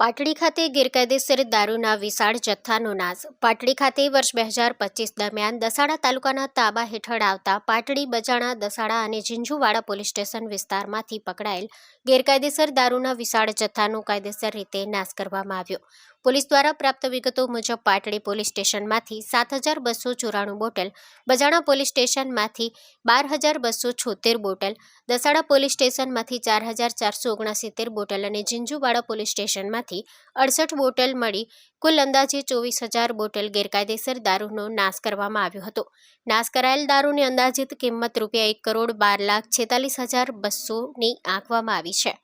પાટડી ખાતે ગેરકાયદેસર દારૂના વિશાળ જથ્થાનો નાશ. પાટડી ખાતે વર્ષ બે હજાર પચીસ દરમિયાન દસાડા તાલુકાના તાબા હેઠળ આવતા પાટડી, બજાણા, દસાડા અને ઝીંઝુવાડા પોલીસ સ્ટેશન વિસ્તારમાંથી પકડાયેલ ગેરકાયદેસર દારૂના વિશાળ જથ્થાનો કાયદેસર રીતે નાશ કરવામાં આવ્યો. પોલીસ દ્વારા પ્રાપ્ત વિગતો મુજબ પાટડી પોલીસ સ્ટેશનમાંથી સાત હજાર બસો ચોરાણું બોટલ, બજાણા પોલીસ સ્ટેશનમાંથી બાર હજાર બસો છોતેર બોટલ, દસાડા પોલીસ સ્ટેશનમાંથી ચાર હજાર ચારસો ઓગણસિત્તેર બોટલ અને ઝીંઝુવાડા પોલીસ સ્ટેશનમાંથી અડસઠ બોટલ મળી કુલ અંદાજે ચોવીસ હજાર બોટલ ગેરકાયદેસર દારૂનો નાશ કરવામાં આવ્યો હતો. નાશ કરાયેલ દારૂની અંદાજિત કિંમત રૂપિયા એક કરોડ બાર લાખ છેતાલીસ હજાર બસોની આંકવામાં આવી છે.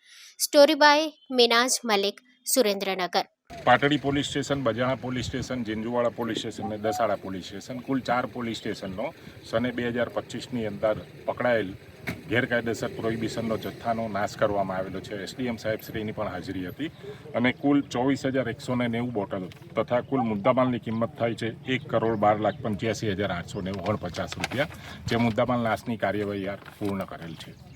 Story by Minaj Malik, Surendranagar. Patdi police station, Bajana police station, Jinjuwada police station અને દસાડા પોલીસ સ્ટેશન, કુલ ચાર પોલીસ સ્ટેશનનો સને બે હજાર પચીસની અંદર પકડાયેલ ગેરકાયદેસર પ્રોહિબિશનનો જથ્થાનો નાશ કરવામાં આવેલો છે. એસડીએમ સાહેબશ્રીની પણ હાજરી હતી અને કુલ ચોવીસ હજાર એકસો ને નેવું બોટલ તથા કુલ મુદ્દામાલની કિંમત થાય છે એક કરોડ બાર લાખ પંચ્યાસી હજાર આઠસો ને ઓગણપચાસ રૂપિયા. જે મુદ્દામાલ નાશની કાર્યવાહી પૂર્ણ કરેલ છે.